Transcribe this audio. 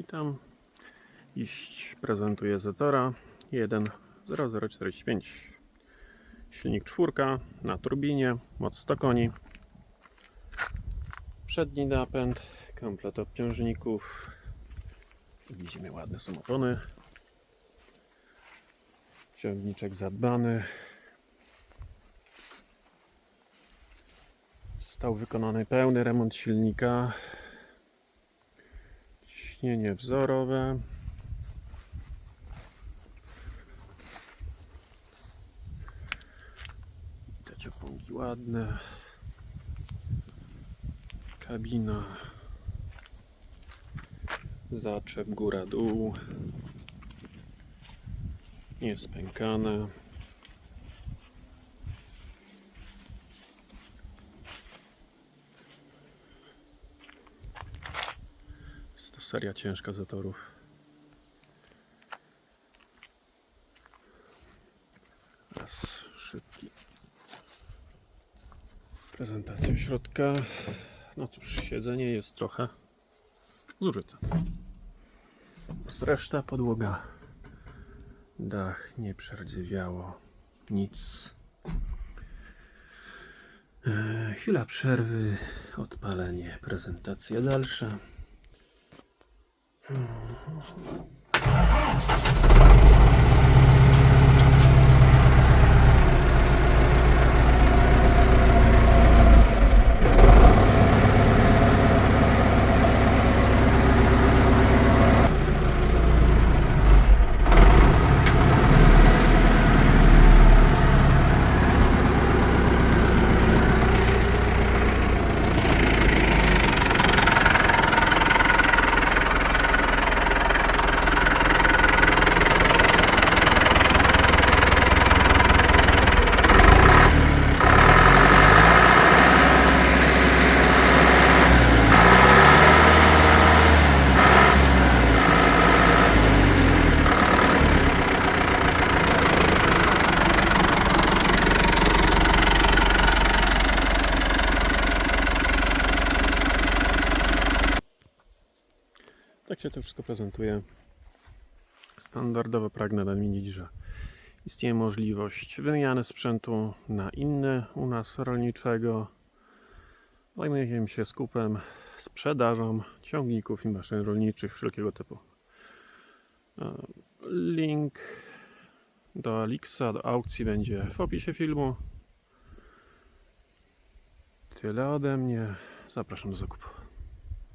Witam. Dziś prezentuję Zetora 1.0045. Silnik czwórka na turbinie, moc 100 koni. Przedni napęd, komplet obciążników. Widzimy ładne są opony. Ciągniczek zadbany. Został wykonany pełny remont silnika. Ciśnienie wzorowe. Widać oponki ładne. Kabina. Zaczep góra-dół. Niespękane. Seria ciężka zatorów. Raz szybki. Prezentacja środka. No cóż, siedzenie jest trochę zużyte. Zreszta podłoga. Dach nie przerdzewiało. Nic. E, chwila przerwy. Odpalenie. Prezentacja dalsza. Mm-hmm. Tak się to wszystko prezentuje. Standardowo pragnę nadmienić, że istnieje możliwość wymiany sprzętu na inny u nas rolniczego. Zajmujemy się skupem, sprzedażą ciągników i maszyn rolniczych wszelkiego typu. E, Link do Alixa, do aukcji będzie w opisie filmu. Tyle ode mnie. Zapraszam do zakupu.